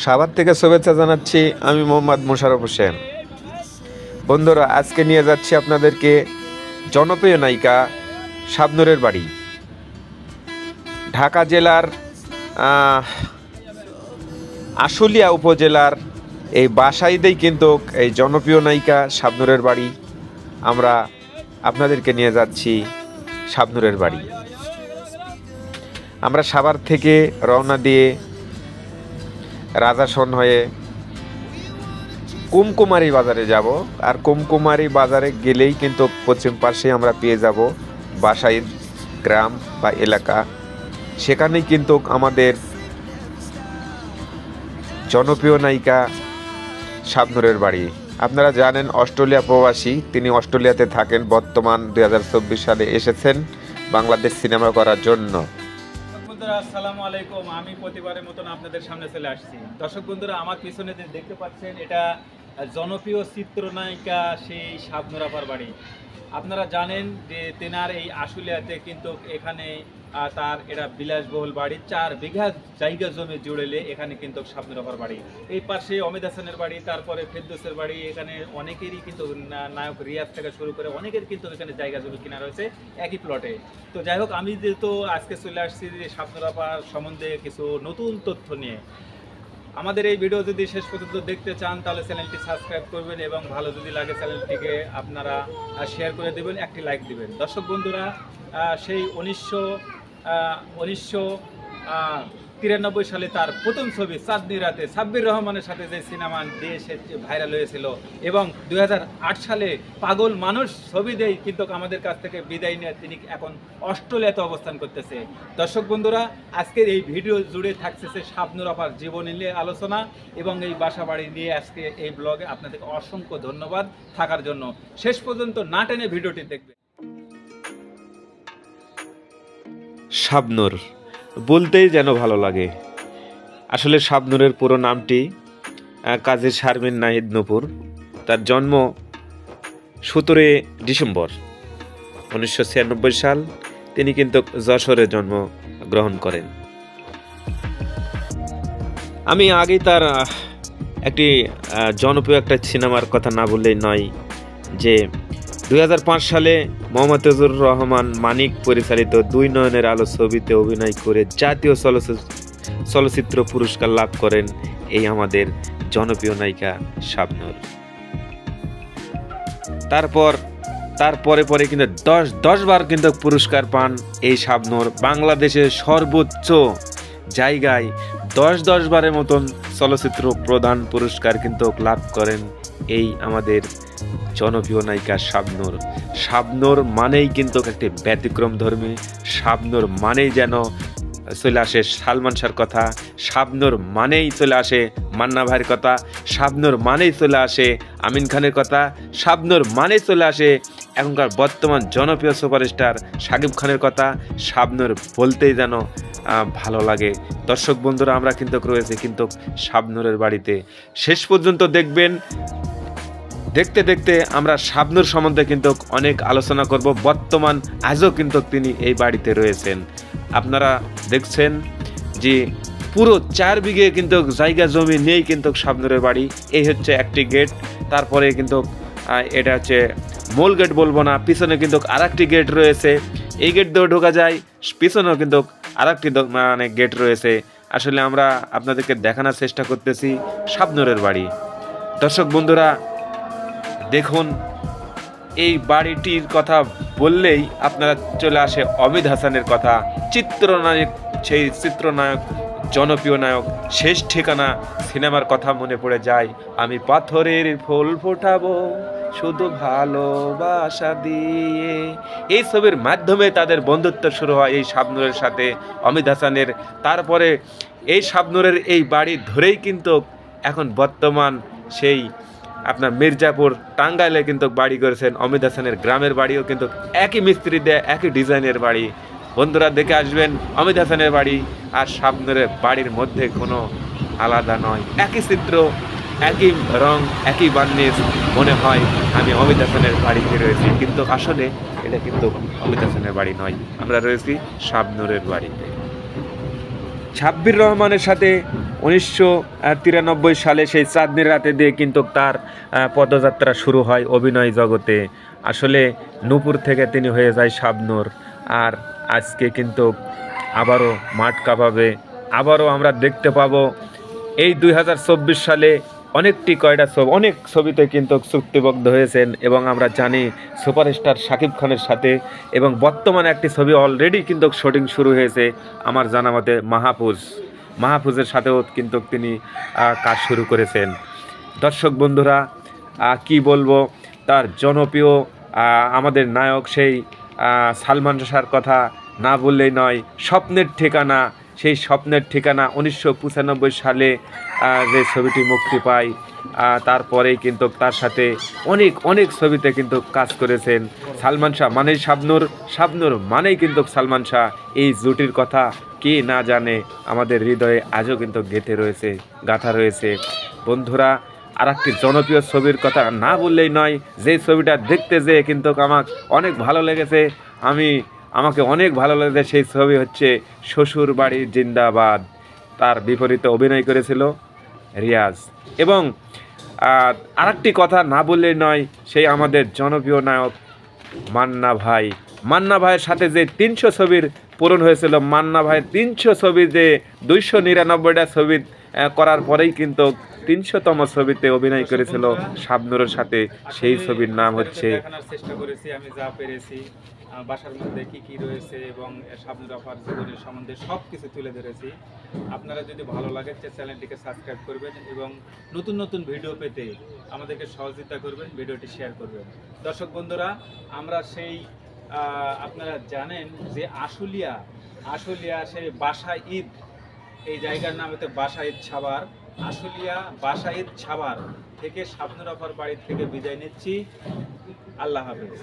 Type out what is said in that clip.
সাভার থেকে শুভেচ্ছা জানাচ্ছি আমি মোহাম্মদ মোশারফ হোসেন। বন্ধুরা, আজকে নিয়ে যাচ্ছি আপনাদেরকে জনপ্রিয় নায়িকা শাবনুরের বাড়ি। ঢাকা জেলার আশুলিয়া উপজেলার এই বাসাইদেই কিন্তু এই জনপ্রিয় নায়িকা শাবনুরের বাড়ি। আমরা আপনাদেরকে নিয়ে যাচ্ছি শাবনুরের বাড়ি। আমরা সাভার থেকে রওনা দিয়ে রাজাসন হয়ে কুমকুমারী বাজারে যাব। আর কুমকুমারী বাজারে গেলেই কিন্তু পশ্চিম পাশে আমরা পেয়ে যাব বাসাইর গ্রাম বা এলাকা। সেখানেই কিন্তু আমাদের জনপ্রিয় নায়িকা শাবনুরের বাড়ি। আপনারা জানেন অস্ট্রেলিয়া প্রবাসী, তিনি অস্ট্রেলিয়াতে থাকেন, বর্তমান দুই হাজার চব্বিশ সালে এসেছেন বাংলাদেশ সিনেমা করার জন্য। বন্ধুরা, আসসালামু আলাইকুম। আমি প্রতিবারের মতন আপনাদের সামনে চলে আসছি। দর্শক বন্ধুরা, আমার পিছনে যে দেখতে পাচ্ছেন, এটা জনপ্রিয় চিত্রনায়িকা সেই শাবনুরাপার বাড়ি। আপনারা জানেন যে তেনার এই আশুলিয়াতে কিন্তু এখানে তার এটা বিলাসবহুল বাড়ি, চার বিঘা জায়গা জমি জুড়েলে এখানে কিন্তু শাবনুরাপার বাড়ি। এই পাশে অমিত হাসানের বাড়ি, তারপরে ফেরদোসের বাড়ি, এখানে অনেকেরই কিন্তু নায়ক রিয়াজ থেকে শুরু করে অনেকের কিন্তু এখানে জায়গা জমি কিনা রয়েছে একই প্লটে তো যাই হোক, আমি যেহেতু আজকে চলে আসছি যে শাবনুরাপার সম্বন্ধে কিছু নতুন তথ্য নিয়ে। আমাদের এই ভিডিও যদি শেষ পর্যন্ত দেখতে চান, তাহলে চ্যানেলটি সাবস্ক্রাইব করবেন এবং ভালো যদি লাগে চ্যানেলটিকে আপনারা শেয়ার করে দেবেন, একটি লাইক দিবেন। দর্শক বন্ধুরা সেই উনিশশো উনিশশো তিরানব্বই সালে তার প্রথম ছবি চাঁদনি রাতে সাব্বির রহমানের সাথে যে সিনেমা দিয়ে সে ভাইরাল হয়েছিল এবং দু হাজার আট সালে পাগল মানুষ ছবি দেই কিন্তু আমাদের কাছ থেকে বিদায় নিয়ে, তিনি এখন অস্ট্রেলিয়াতে অবস্থান করতেছে। দর্শক বন্ধুরা, আজকের এই ভিডিও জুড়ে থাকতেছে শাবনুর আপার জীবনী নিয়ে আলোচনা এবং এই বাসা বাড়ি নিয়ে আজকে এই ব্লগে আপনাদেরকে অসংখ্য ধন্যবাদ থাকার জন্য। শেষ পর্যন্ত না টেনে ভিডিওটি দেখবে শাবনুর। বলতেই যেন ভালো লাগে। আসলে শাবনুরের পুরো নামটি কাজী শারমিন নাহিদ নূপুর। তার জন্ম সতেরোই ডিসেম্বর উনিশশো ছিয়ানব্বই সাল। তিনি কিন্তু যশোরে জন্ম গ্রহণ করেন। আমি আগেই তার একটি জনপ্রিয় একটা সিনেমার কথা না বললেই নয় যে দু হাজার পাঁচ সালে মোহাম্মদুর রহমান মানিক পরিচালিত দুই নয়নের আলো ছবিতে অভিনয় করে জাতীয় চলচ্চিত্র পুরস্কার লাভ করেন এই আমাদের জনপ্রিয় নায়িকা শাবনুর। তারপর, তারপরে পরে কিন্তু দশ দশ বার কিন্তু পুরস্কার পান এই শাবনুর বাংলাদেশের সর্বোচ্চ জায়গায়। দশ দশ বারের মতন চলচ্চিত্র প্রধান পুরস্কার কিন্তু লাভ করেন এই আমাদের জনপ্রিয় নায়িকা শাবনুর। শাবনুর মানেই কিন্তু একটি ব্যতিক্রম ধর্মী। শাবনুর মানেই যেন চলে আসে সালমান শাহর কথা। শাবনুর মানেই চলে আসে মান্না ভাইয়ের কথা। শাবনুর মানেই চলে আসে আমিন খানের কথা। শাবনুর মানেই চলে আসে এখনকার বর্তমান জনপ্রিয় সুপারস্টার শাকিব খানের কথা। শাবনুর বলতেই যেন ভালো লাগে। দর্শক বন্ধুরা, আমরা কিন্তু রয়েছে কিন্তু শাবনুরের বাড়িতে। শেষ পর্যন্ত দেখবেন দেখতে দেখতে আমরা শাবনুর সম্বন্ধে কিন্তু অনেক আলোচনা করব। বর্তমান আজও কিন্তু তিনি এই বাড়িতে রয়েছেন। আপনারা দেখছেন যে পুরো চার বিঘে কিন্তু জায়গা জমি নেই কিন্তু শাবনুরের বাড়ি। এই হচ্ছে একটি গেট। তারপরে কিন্তু এটা হচ্ছে মূল গেট বলব না, পিছনে কিন্তু আরেকটি গেট রয়েছে। এই গেট দিয়েও ঢোকা যায়, পিছনেও কিন্তু আরেকটি দ- মানে গেট রয়েছে। আসলে আমরা আপনাদেরকে দেখানোর চেষ্টা করতেছি শাবনুরের বাড়ি। দর্শক বন্ধুরা দেখুন, এই বাড়িটির কথা বললেই আপনারা চলে আসে অমিত হাসানের কথা। চিত্রনায়ক, সেই চিত্রনায়ক, জনপ্রিয় নায়ক, শেষ ঠিকানা সিনেমার কথা মনে পড়ে যায়। আমি পাথরের ফুল ফোটাবো, শুধু ভালোবাসা দিয়ে। এই ছবির মাধ্যমে তাদের বন্ধুত্ব শুরু হয় এই শাবনুরের সাথে অমিত হাসানের। তারপরে এই শাবনুরের এই বাড়ি ধরেই কিন্তু এখন বর্তমান সেই আপনার মির্জাপুর টাঙ্গাইলে কিন্তু বাড়ি করেছেন, অমিত হাসানের গ্রামের বাড়িও কিন্তু একই মিস্ত্রি দেয়, একই ডিজাইনের বাড়ি। বন্ধুরা দেখে আসবেন, অমিত হাসানের বাড়ি আর শাবনুরের বাড়ির মধ্যে কোনো আলাদা নয়। একই চিত্র, একই রং, একই বার্নিশ, মনে হয় আমি অমিত হাসানের বাড়িতে রয়েছি। কিন্তু আসলে এটা কিন্তু অমিত হাসানের বাড়ি নয়। আমরা রয়েছি শাবনুরের বাড়িতে। সাব্বির রহমানের সাথে উনিশশো তিরানব্বই সালে সেই চাঁদনির রাতে দিয়ে কিন্তু তার পদযাত্রা শুরু হয় অভিনয় জগতে। আসলে নূপুর থেকে তিনি হয়ে যায় শাবনূর। আর আজকে কিন্তু আবারও মাঠ কাঁপাবে। আবারও আমরা দেখতে পাবো এই দুই হাজার চব্বিশ সালে অনেকটি কয়টা ছবি, অনেক ছবিতে কিন্তু চুক্তিবদ্ধ হয়েছেন এবং আমরা জানি সুপারস্টার শাকিব খানের সাথে এবং বর্তমানে একটি ছবি অলরেডি কিন্তু শুটিং শুরু হয়েছে আমার জানা মতে মাহাপুজ। মাহফুজের সাথেও কিন্তু তিনি কাজ শুরু করেছেন। দর্শক বন্ধুরা কি বলব, তার জনপ্রিয় আমাদের নায়ক সেই সালমান শাহর কথা না বললেই নয়, স্বপ্নের ঠিকানা সেই স্বপ্নের ঠিকানা উনিশশো পঁচানব্বই সালে যে ছবিটি মুক্তি পায় তারপরেই কিন্তু তার সাথে অনেক অনেক ছবিতে কিন্তু কাজ করেছেন সালমান শাহ। মানেই শাবনুর শাবনুর মানেই কিন্তু সালমান শাহ। এই জুটির কথা কে না জানে, আমাদের হৃদয়ে আজও কিন্তু গেঁথে রয়েছে, গাথা রয়েছে। বন্ধুরা আর একটি জনপ্রিয় ছবির কথা না বললেই নয়, যে ছবিটা দেখতে যেয়ে কিন্তু আমার অনেক ভালো লেগেছে। আমি আমাকে অনেক ভালো লেগেছে সেই ছবি হচ্ছে শ্বশুর বাড়ির জিন্দাবাদ। তার বিপরীতে অভিনয় করেছিল রিয়াজ। এবং আর একটি কথা না বললেই নয়, সেই আমাদের জনপ্রিয় নায়ক মান্না ভাই। মান্না ভাইয়ের সাথে যে তিনশো ছবির পূরণ হয়েছিল, মান্না ভাইয়ের তিনশো ছবি যে দুইশো নিরানব্বইটা ছবি করার পরেই কিন্তু তিনশোতম ছবিতে অভিনয় করেছিল শাবনুরের সাথে। সেই ছবির নাম হচ্ছে চেষ্টা করেছি, আমি যা পেরেছি। বাসার মধ্যে কি কি রয়েছে এবং শাবনুর আপার জীবনের সম্বন্ধে সব কিছু তুলে ধরেছি। আপনারা যদি ভালো লাগে চ্যানেলটিকে সাবস্ক্রাইব করবেন এবং নতুন নতুন ভিডিও পেতে আমাদেরকে সহযোগিতা করবেন, ভিডিওটি শেয়ার করবেন। দর্শক বন্ধুরা, আমরা সেই আপনারা জানেন যে আশুলিয়া আশুলিয়া সেই বাসা ঈদ। এই জায়গার নাম হচ্ছে বাসা ঈদ ছাবার আশুলিয়া বাসা ঈদ ছাবার থেকে আপার বাড়ি থেকে বিদায় নিচ্ছি। আল্লাহ হাফেজ।